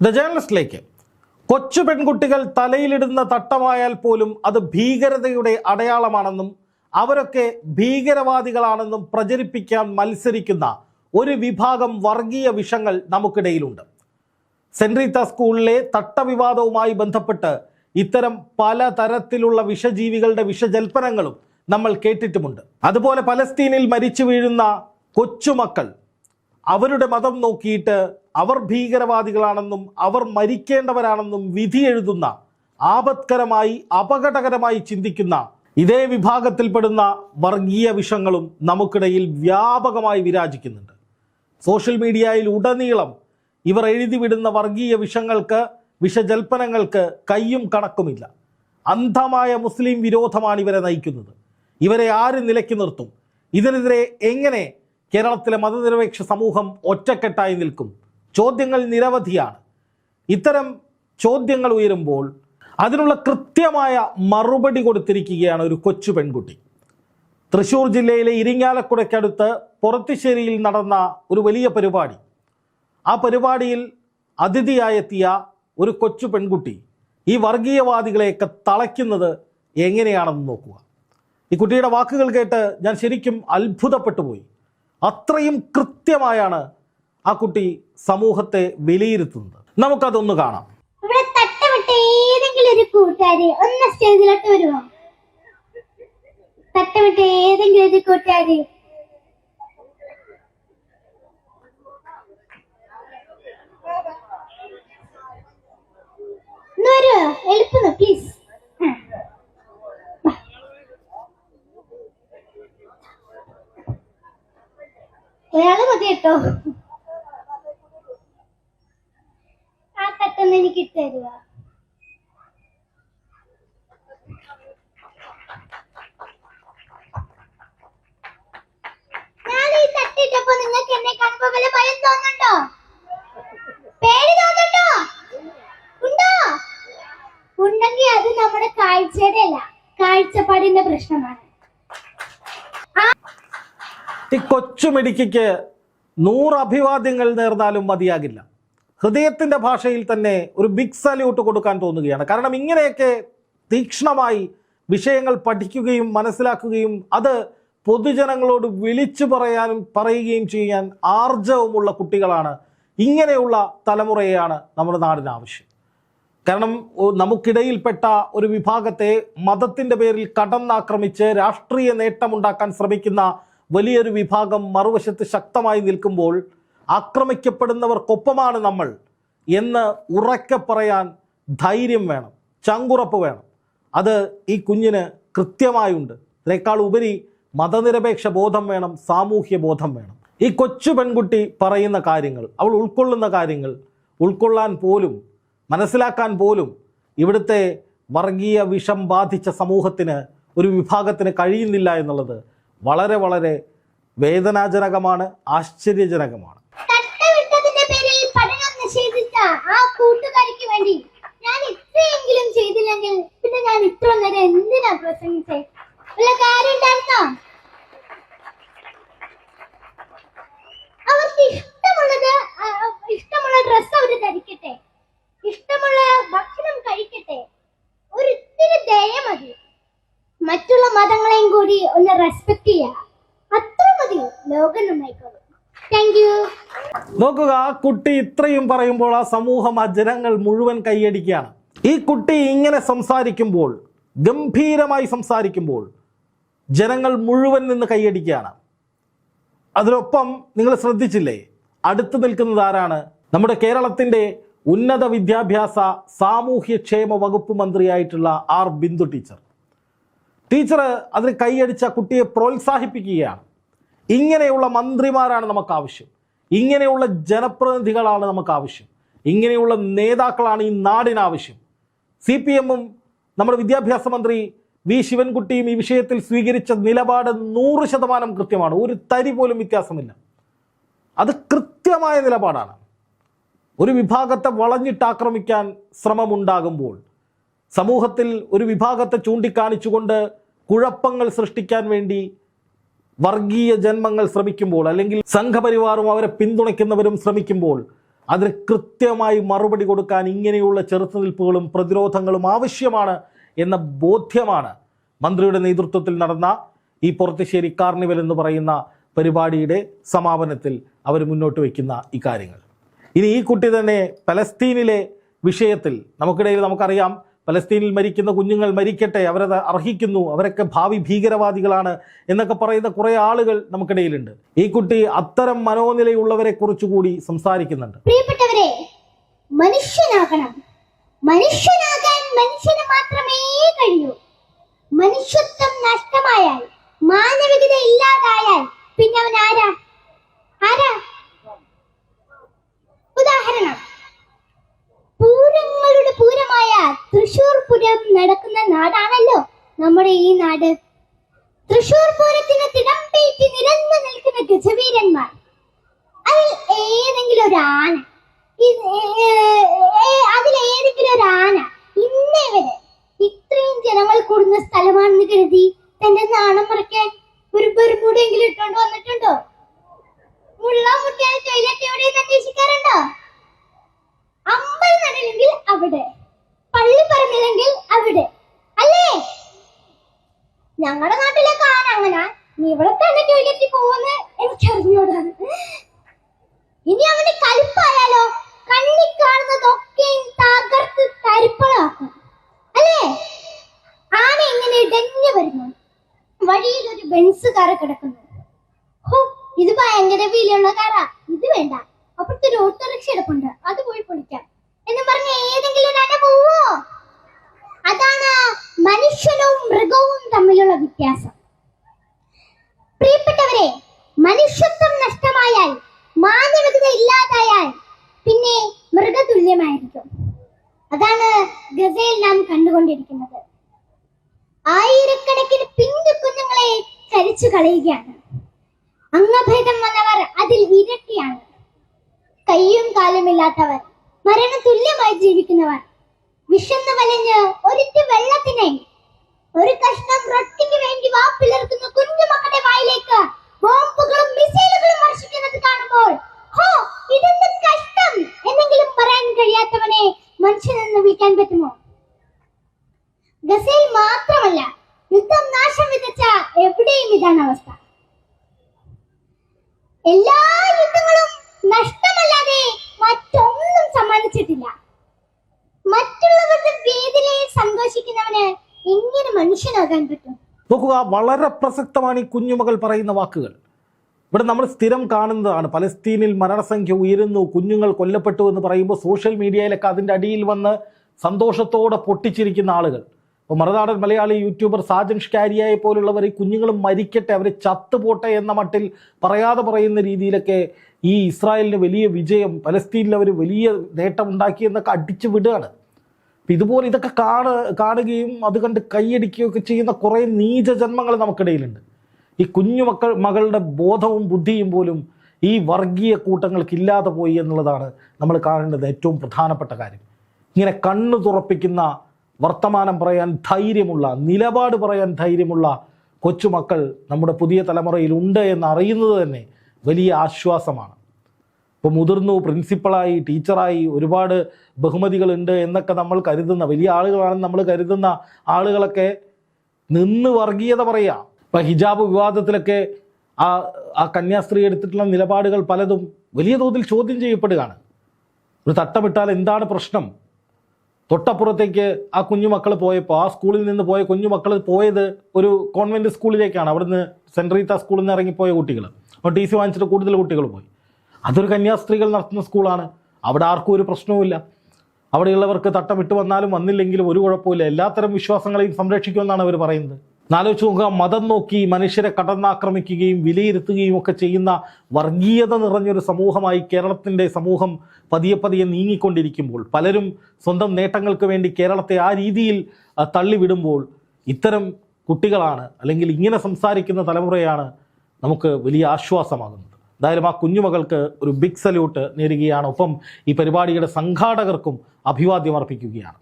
The ജേണലിസ്റ്റിലേക്ക് കൊച്ചു പെൺകുട്ടികൾ തലയിലിടുന്ന തട്ടമായാൽ പോലും അത് ഭീകരതയുടെ അടയാളമാണെന്നും അവരൊക്കെ ഭീകരവാദികളാണെന്നും പ്രചരിപ്പിക്കാൻ മത്സരിക്കുന്ന ഒരു വിഭാഗം വർഗീയ വിഷങ്ങൾ നമുക്കിടയിലുണ്ട്. സെന്റ് റീത്ത സ്കൂളിലെ തട്ടവിവാദവുമായി ബന്ധപ്പെട്ട് ഇത്തരം പല തരത്തിലുള്ള വിഷജീവികളുടെ വിഷജൽപ്പനങ്ങളും നമ്മൾ കേട്ടിട്ടുമുണ്ട്. അതുപോലെ പലസ്തീനിൽ മരിച്ചു വീഴുന്ന കൊച്ചുമക്കൾ അവരുടെ മതം നോക്കിയിട്ട് അവർ ഭീകരവാദികളാണെന്നും അവർ മരിക്കേണ്ടവരാണെന്നും വിധി എഴുതുന്ന ആപത്കരമായി അപകടകരമായി ചിന്തിക്കുന്ന ഇതേ വിഭാഗത്തിൽപ്പെടുന്ന വർഗീയ വിഷങ്ങളും നമുക്കിടയിൽ വ്യാപകമായി വിരാജിക്കുന്നുണ്ട്. സോഷ്യൽ മീഡിയയിൽ ഉടനീളം ഇവർ എഴുതിവിടുന്ന വർഗീയ വിഷങ്ങൾക്ക് വിഷജൽപ്പനങ്ങൾക്ക് കയ്യും കണക്കുമില്ല. അന്ധമായ മുസ്ലിം വിരോധമാണ് ഇവരെ നയിക്കുന്നത്. ഇവരെ ആര് നിലയ്ക്ക് നിർത്തും? ഇതിനെതിരെ എങ്ങനെ കേരളത്തിലെ മതനിരപേക്ഷ സമൂഹം ഒറ്റക്കെട്ടായി നിൽക്കും? ചോദ്യങ്ങൾ നിരവധിയാണ്. ഇത്തരം ചോദ്യങ്ങൾ ഉയരുമ്പോൾ അതിനുള്ള കൃത്യമായ മറുപടി കൊടുത്തിരിക്കുകയാണ് ഒരു കൊച്ചു പെൺകുട്ടി. തൃശൂർ ജില്ലയിലെ ഇരിങ്ങാലക്കുടയ്ക്കടുത്ത് പുറത്തിശ്ശേരിയിൽ നടന്ന ഒരു വലിയ പരിപാടി. ആ പരിപാടിയിൽ അതിഥിയായെത്തിയ ഒരു കൊച്ചു പെൺകുട്ടി ഈ വർഗീയവാദികളെയൊക്കെ തളയ്ക്കുന്നത് എങ്ങനെയാണെന്ന് നോക്കുക. ഈ കുട്ടിയുടെ വാക്കുകൾ കേട്ട് ഞാൻ ശരിക്കും അത്ഭുതപ്പെട്ടു പോയി അത്രയും കൃത്യമായാണ് ആ കുട്ടി സമൂഹത്തെ വിലയിരുത്തുന്നത്. നമുക്കതൊന്ന് കാണാം. ഏതെങ്കിലും ഒരു കൂട്ടുകാരി ഒന്ന് സ്റ്റേജിലോട്ട് വരുമോ ഏതെങ്കിലും ഒരു ഒരാൾ മതി കേട്ടോ ആ തട്ടൊന്ന് എനിക്ക് ഇട്ട് തരുക ഞാൻ നിങ്ങൾക്ക് എന്നെ ഭയം ഉണ്ടോ? ഉണ്ടെങ്കിൽ അത് നമ്മുടെ പ്രശ്നമാണ്. നൂറ് അഭിവാദ്യങ്ങൾ നേർന്നാലും മതിയാകില്ല. ഹൃദയത്തിന്റെ ഭാഷയിൽ തന്നെ ഒരു ബിഗ് സല്യൂട്ട് കൊടുക്കാൻ തോന്നുകയാണ്. കാരണം ഇങ്ങനെയൊക്കെ തീക്ഷ്ണമായി വിഷയങ്ങൾ പഠിക്കുകയും മനസ്സിലാക്കുകയും അത് പൊതുജനങ്ങളോട് വിളിച്ചു പറയാനും പറയുകയും ചെയ്യാൻ ആർജവുമുള്ള കുട്ടികളാണ് ഇങ്ങനെയുള്ള തലമുറയാണ് നമ്മുടെ നാടിന് ആവശ്യം. കാരണം നമുക്കിടയിൽപ്പെട്ട ഒരു വിഭാഗത്തെ മതത്തിന്റെ പേരിൽ കടന്നാക്രമിച്ച് രാഷ്ട്രീയ നേട്ടമുണ്ടാക്കാൻ ശ്രമിക്കുന്ന വലിയൊരു വിഭാഗം മറുവശത്ത് ശക്തമായി നിൽക്കുമ്പോൾ ആക്രമിക്കപ്പെടുന്നവർക്കൊപ്പമാണ് നമ്മൾ എന്ന് ഉറക്കെ പറയാൻ ധൈര്യം വേണം ചങ്കുറപ്പ് വേണം. അത് ഈ കുഞ്ഞിന് കൃത്യമായുണ്ട്. അതിനേക്കാൾ ഉപരി മതനിരപേക്ഷ ബോധം വേണം സാമൂഹ്യ ബോധം വേണം. ഈ കൊച്ചു പെൺകുട്ടി പറയുന്ന കാര്യങ്ങൾ അവൾ ഉൾക്കൊള്ളുന്ന കാര്യങ്ങൾ ഉൾക്കൊള്ളാൻ പോലും മനസ്സിലാക്കാൻ പോലും ഇവിടുത്തെ വർഗീയ വിഷം ബാധിച്ച സമൂഹത്തിന് ഒരു വിഭാഗത്തിന് കഴിയുന്നില്ല എന്നുള്ളത് വളരെ വളരെ വേദനാജനകമാണ് ആശ്ചര്യജനകമാണ്. കൂട്ടുകാരിക്ക് വേണ്ടി ഞാൻ ഇത്രയെങ്കിലും ചെയ്തില്ലെങ്കിൽ പിന്നെ ഞാൻ ഇത്ര നേരം എന്തിനാ പ്രസംഗിച്ചേ? വല്ല കാര്യം ഉണ്ടായിരുന്നോ? അവർക്ക് ഇഷ്ടമുള്ളത് ഇഷ്ടമുള്ള ഡ്രസ് അവർ ധരിക്കട്ടെ. ഇഷ്ടമുള്ള ഭക്ഷണം കഴിക്കട്ടെ. ഒരു ഇത്തിരി ദയ മതി. മറ്റുള്ള മതങ്ങളെയും കൂടി ഒന്ന് റെസ്പെക്ട് ചെയ്യുക. നോക്കുക ആ കുട്ടി ഇത്രയും പറയുമ്പോൾ ആ സമൂഹം ആ ജനങ്ങൾ മുഴുവൻ കൈയടിക്കുകയാണ്. ഈ കുട്ടി ഇങ്ങനെ സംസാരിക്കുമ്പോൾ ഗംഭീരമായി സംസാരിക്കുമ്പോൾ ജനങ്ങൾ മുഴുവൻ നിന്ന് കൈയടിക്കുകയാണ്. അതിനൊപ്പം നിങ്ങൾ ശ്രദ്ധിച്ചില്ലേ അടുത്ത് നിൽക്കുന്നത് ആരാണ്? നമ്മുടെ കേരളത്തിന്റെ ഉന്നത വിദ്യാഭ്യാസ സാമൂഹ്യക്ഷേമ വകുപ്പ് മന്ത്രിയായിട്ടുള്ള ആർ ബിന്ദു ടീച്ചർ. ടീച്ചർ അതിന് കൈയടിച്ച കുട്ടിയെ പ്രോത്സാഹിപ്പിക്കുകയാണ്. ഇങ്ങനെയുള്ള മന്ത്രിമാരാണ് നമുക്ക് ആവശ്യം. ഇങ്ങനെയുള്ള ജനപ്രതിനിധികളാണ് നമുക്ക് ആവശ്യം. ഇങ്ങനെയുള്ള നേതാക്കളാണ് ഈ നാടിന് ആവശ്യം. സി പി എമ്മും നമ്മുടെ വിദ്യാഭ്യാസ മന്ത്രി വി ശിവൻകുട്ടിയും ഈ വിഷയത്തിൽ സ്വീകരിച്ച നിലപാട് നൂറ് ശതമാനം കൃത്യമാണ്. ഒരു തരി പോലും വ്യത്യാസമില്ല. അത് കൃത്യമായ നിലപാടാണ്. ഒരു വിഭാഗത്തെ വളഞ്ഞിട്ട് വളഞ്ഞിട്ടാക്രമിക്കാൻ ശ്രമമുണ്ടാകുമ്പോൾ സമൂഹത്തിൽ ഒരു വിഭാഗത്തെ ചൂണ്ടിക്കാണിച്ചുകൊണ്ട് കുഴപ്പങ്ങൾ സൃഷ്ടിക്കാൻ വേണ്ടി വർഗീയ ജന്മങ്ങൾ ശ്രമിക്കുമ്പോൾ അല്ലെങ്കിൽ സംഘപരിവാറും അവരെ പിന്തുണയ്ക്കുന്നവരും ശ്രമിക്കുമ്പോൾ അതിന് കൃത്യമായി മറുപടി കൊടുക്കാൻ ഇങ്ങനെയുള്ള ചെറുത്തുനിൽപ്പുകളും പ്രതിരോധങ്ങളും ആവശ്യമാണ് എന്ന ബോധ്യമാണ് മന്ത്രിയുടെ നേതൃത്വത്തിൽ നടന്ന ഈ പുറത്തുശ്ശേരി കാർണിവൽ എന്ന് പറയുന്ന പരിപാടിയുടെ സമാപനത്തിൽ അവർ മുന്നോട്ട് വയ്ക്കുന്ന ഈ കാര്യങ്ങൾ. ഇനി ഈ കുട്ടി തന്നെ പലസ്തീനിലെ വിഷയത്തിൽ നമുക്കിടയിൽ നമുക്കറിയാം പലസ്തീനിൽ മരിക്കുന്ന കുഞ്ഞുങ്ങൾ മരിക്കട്ടെ അവരത് അർഹിക്കുന്നു അവരൊക്കെ ഭാവി ഭീകരവാദികളാണ് എന്നൊക്കെ പറയുന്ന കുറേ ആളുകൾ നമുക്കിടയിലുണ്ട്. ഈ കുട്ടി അത്തരം മനോനിലയുള്ളവരെ കുറിച്ചുകൂടി സംസാരിക്കുന്നുണ്ട്. പ്രിയപ്പെട്ടവരെ മനുഷ്യനാകണം. മനുഷ്യനാകാൻ മനുഷ്യന് മാത്രമേ കഴിയൂ മനുഷ്യത്വം നഷ്ടമായാൽ മാനവികത ഇല്ലാതായാൽ പിന്നെ അവൻ ആരാ ആരാ ഉദാഹരണം പൂരങ്ങളുടെ പൂരമായ തൃശൂർ പൂരം നടക്കുന്ന നാടാണല്ലോ നമ്മുടെ ഈ നാട് തൃശൂർ പൂരത്തിന് തിടമ്പേറ്റി നിരന്നു നിൽക്കുന്ന ഗജവീരന്മാർ. അതിൽ ഏതെങ്കിലും ഒരു ആന അതിൽ ഏതെങ്കിലും ഒരു ആന ഇന്നേ വരെ ഇത്രയും ജനങ്ങൾ കൂടുന്ന സ്ഥലമാണെന്ന് കരുതി തന്റെ നാണം മറക്കാൻ ഒരു ബെർമൂടെങ്കിലും ഇട്ടോണ്ട് വന്നിട്ടുണ്ടോ? മുള്ള മുട്ടിയാൽ ടോയ്ലറ്റ് എവിടെയെന്ന് അന്വേഷിക്കാറുണ്ടോ? അമ്പൽ നടില്ലെങ്കിൽ അവിടെ പള്ളി പറഞ്ഞില്ലെങ്കിൽ അവിടെ അല്ലേ? ഞങ്ങളുടെ നാട്ടിലെ കാന അങ്ങനെ. നീ ഇവിടെ തന്നെ ടോയ്ലറ്റിൽ പോകുന്ന എനിക്ക് അറിഞ്ഞൂടാണ് ഇനി അവന് കലിപ്പായാലോ? കണ്ണി കാണുന്നതൊക്കെ തകർത്ത് തരിപ്പളാക്കും അല്ലേ? ആന ഇങ്ങനെ ഇടഞ്ഞു വരുന്നു. വഴിയിൽ ഒരു ബെൻസ് കാറ് കിടക്കുന്നു. ഹോ ഇത് ഭയങ്കര വിലയുള്ള കാറാ. ഇത് വേണ്ട. അപ്പുറത്തെ ഒരു ഓട്ടോറിക്ഷ എടുപ്പുണ്ട് അത് പോയി പൊളിക്കാം. എന്ന് പറഞ്ഞ ഏതെങ്കിലും ആന പോവോ അതാണ് മനുഷ്യനും മൃഗവും തമ്മിലുള്ള വ്യത്യാസം. പ്രിയപ്പെട്ടവരെ മനുഷ്യത്വം നഷ്ടമായാൽ മാനവികത ഇല്ലാതായാൽ പിന്നെ മൃഗതുല്യമായിരിക്കും. അതാണ് ഗസയിൽ നാം കണ്ടുകൊണ്ടിരിക്കുന്നത്. ആയിരക്കണക്കിന് പിഞ്ചു കുഞ്ഞുങ്ങളെ കരിച്ചു കളയുകയാണ്. അംഗഭേദം വന്നവർ അതിൽ ഇരട്ടിയാണ്. കയ്യും കാലുമില്ലാത്തവർ മരണതുല്യമായി ജീവിക്കുന്നവർ വിശന്ന് വലഞ്ഞ് ഒരിറ്റ് വെള്ളത്തിനായി ഒരു കഷ്ണം റൊട്ടിക്ക് വേണ്ടി വാപ്പിളർക്കുന്ന കുഞ്ഞുമക്കളുടെ വായിലേക്ക് ബോംബുകളും മിസൈലുകളും വർഷിക്കുന്നത് കാണുമ്പോൾ ഹോ ഇതെന്ത് കഷ്ടം എന്നെങ്കിലും പറയാൻ കഴിയാത്തവനെ മനുഷ്യനെന്ന് വിളിക്കാൻ പറ്റുമോ? ഗസയിൽ മാത്രമല്ല യുദ്ധം നാശം വിതച്ച എവിടെയും ഇതാണ് അവസ്ഥ. മനുഷ്യനാകാൻ പറ്റും. നോക്കുക വളരെ പ്രസക്തമാണ് ഈ കുഞ്ഞുമകൾ പറയുന്ന വാക്കുകൾ. ഇവിടെ നമ്മൾ സ്ഥിരം കാണുന്നതാണ് പലസ്തീനിൽ മരണസംഖ്യ ഉയരുന്നു കുഞ്ഞുങ്ങൾ കൊല്ലപ്പെട്ടു എന്ന് പറയുമ്പോൾ സോഷ്യൽ മീഡിയയിലൊക്കെ അതിന്റെ അടിയിൽ വന്ന് സന്തോഷത്തോടെ പൊട്ടിച്ചിരിക്കുന്ന ആളുകൾ. ഇപ്പോൾ മറുനാടൻ മലയാളി യൂട്യൂബർ സാജൻ ഷ്കാരിയായെ പോലുള്ളവർ ഈ കുഞ്ഞുങ്ങൾ മരിക്കട്ടെ അവർ ചത്തുപോട്ടെ എന്ന മട്ടിൽ പറയാതെ പറയുന്ന രീതിയിലൊക്കെ ഈ ഇസ്രായേലിന് വലിയ വിജയം പലസ്തീനിൽ അവർ വലിയ നേട്ടമുണ്ടാക്കി എന്നൊക്കെ അടിച്ചു വിടുകയാണ്. ഇതുപോലെ ഇതൊക്കെ കാണ കാണുകയും അത് കണ്ട് കൈയടിക്കുകയും ഒക്കെ ചെയ്യുന്ന കുറേ നീചജന്മങ്ങൾ നമുക്കിടയിലുണ്ട്. ഈ കുഞ്ഞു മക്കൾ മകളുടെ ബോധവും ബുദ്ധിയും പോലും ഈ വർഗീയ കൂട്ടങ്ങൾക്ക് ഇല്ലാതെ പോയി എന്നുള്ളതാണ് നമ്മൾ കാണേണ്ടത് ഏറ്റവും പ്രധാനപ്പെട്ട കാര്യം. ഇങ്ങനെ കണ്ണു തുറപ്പിക്കുന്ന വർത്തമാനം പറയാൻ ധൈര്യമുള്ള നിലപാട് പറയാൻ ധൈര്യമുള്ള കൊച്ചുമക്കൾ നമ്മുടെ പുതിയ തലമുറയിൽ ഉണ്ട് എന്ന് അറിയുന്നത് തന്നെ വലിയ ആശ്വാസമാണ്. ഇപ്പോൾ മുതിർന്നു പ്രിൻസിപ്പളായി ടീച്ചറായി ഒരുപാട് ബഹുമതികളുണ്ട് എന്നൊക്കെ നമ്മൾ കരുതുന്ന വലിയ ആളുകളാണെന്ന് നമ്മൾ കരുതുന്ന ആളുകളൊക്കെ നിന്ന് വർഗീയത പറയുക ഇപ്പം ഹിജാബ് വിവാദത്തിലൊക്കെ ആ ആ കന്യാസ്ത്രീ എടുത്തിട്ടുള്ള നിലപാടുകൾ പലതും വലിയ തോതിൽ ചോദ്യം ചെയ്യപ്പെടുകയാണ്. ഒരു തട്ടമിട്ടാൽ എന്താണ് പ്രശ്നം? തൊട്ടപ്പുറത്തേക്ക് ആ കുഞ്ഞുമക്കൾ പോയപ്പോൾ ആ സ്കൂളിൽ നിന്ന് പോയ കുഞ്ഞുമക്കൾ പോയത് ഒരു കോൺവെന്റ് സ്കൂളിലേക്കാണ്. അവിടുന്ന് സെൻട്രീത്ത സ്കൂളിൽ നിന്ന് ഇറങ്ങിപ്പോയ കുട്ടികൾ അപ്പോൾ ടി സി വാങ്ങിച്ചിട്ട് കൂടുതൽ കുട്ടികൾ പോയി. അതൊരു കന്യാസ്ത്രീകൾ നടത്തുന്ന സ്കൂളാണ്. അവിടെ ആർക്കും ഒരു പ്രശ്നവുമില്ല. അവിടെയുള്ളവർക്ക് തട്ടം വന്നാലും വന്നില്ലെങ്കിലും ഒരു കുഴപ്പമില്ല എല്ലാത്തരം വിശ്വാസങ്ങളെയും സംരക്ഷിക്കുമെന്നാണ് അവർ പറയുന്നത്. നാലോചിച്ച് നോക്കുക മതം നോക്കി മനുഷ്യരെ കടന്നാക്രമിക്കുകയും വിലയിരുത്തുകയും ഒക്കെ ചെയ്യുന്ന വർഗീയത നിറഞ്ഞൊരു സമൂഹമായി കേരളത്തിന്റെ സമൂഹം പതിയെ പതിയെ നീങ്ങിക്കൊണ്ടിരിക്കുമ്പോൾ പലരും സ്വന്തം നേട്ടങ്ങൾക്ക് വേണ്ടി കേരളത്തെ ആ രീതിയിൽ തള്ളിവിടുമ്പോൾ ഇത്തരം കുട്ടികളാണ് അല്ലെങ്കിൽ ഇങ്ങനെ സംസാരിക്കുന്ന തലമുറയാണ് നമുക്ക് വലിയ ആശ്വാസമാകുന്നത്. എന്തായാലും ആ കുഞ്ഞുമകൾക്ക് ഒരു ബിഗ് സല്യൂട്ട് നേരുകയാണ്. ഒപ്പം ഈ പരിപാടിയുടെ സംഘാടകർക്കും അഭിവാദ്യം അർപ്പിക്കുകയാണ്.